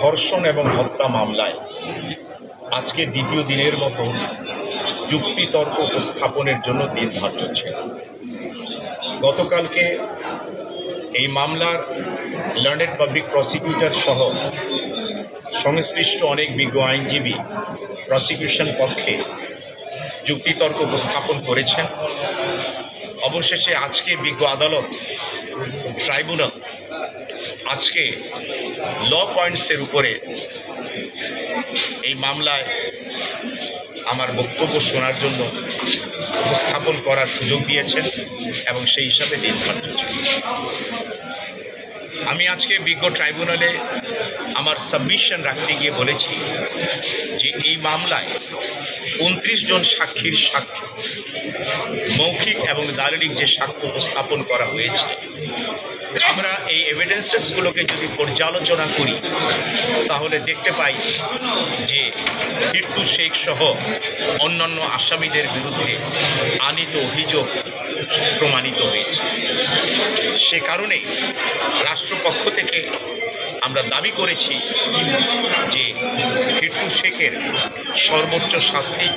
ধর্ষণ এবং হত্যা মামলায় আজকে দ্বিতীয় দিনের মতো যুক্তিতর্ক উপস্থাপনের জন্য দিন ধার্য ছিল। গতকালকে এই মামলার লার্নেড পাবলিক প্রসিকিউটর সহ সংশ্লিষ্ট অনেক বিজ্ঞ আইনজীবী প্রসিকিউশন পক্ষে যুক্তিতর্ক উপস্থাপন করেছেন। অবশেষে আজকে বিজ্ঞ আদালত ট্রাইব্যুনাল আজকে ল পয়েন্টসের উপরে এই মামলায় আমার বক্তব্য শোনার জন্য উপস্থাপন করার সুযোগ দিয়েছেন এবং সেই হিসাবে দিন। আমি আজকে বিজ্ঞ ট্রাইব্যুনালে আমার সাবমিশন রাখতে গিয়ে বলেছি যে এই মামলায় উনত্রিশ জন সাক্ষীর সাক্ষ্য, মৌখিক এবং দালিলিক যে সাক্ষ্য উপস্থাপন করা হয়েছে, আমরা এই এভিডেন্সেসগুলোকে যদি পর্যালোচনা করি, তাহলে দেখতে পাই যে হিট্টু শেখ সহ অন্যান্য আসামিদের বিরুদ্ধে আনিত অভিযোগ প্রমাণিত হয়েছে। সে কারণে রাষ্ট্রপক্ষ থেকে আমরা দাবি করেছি যে হিট্টু শেখের সর্বোচ্চ শাস্তি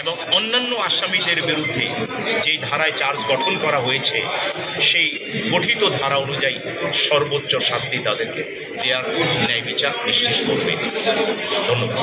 এবং অন্যান্য আসামিদের বিরুদ্ধে যেই ধারায় চার্জ গঠন করা হয়েছে, সেই গঠিত ধারা অনুযায়ী সর্বোচ্চ শাস্তি তাদেরকে দেওয়ার ন্যায় বিচার নিশ্চিত করবে। ধন্যবাদ।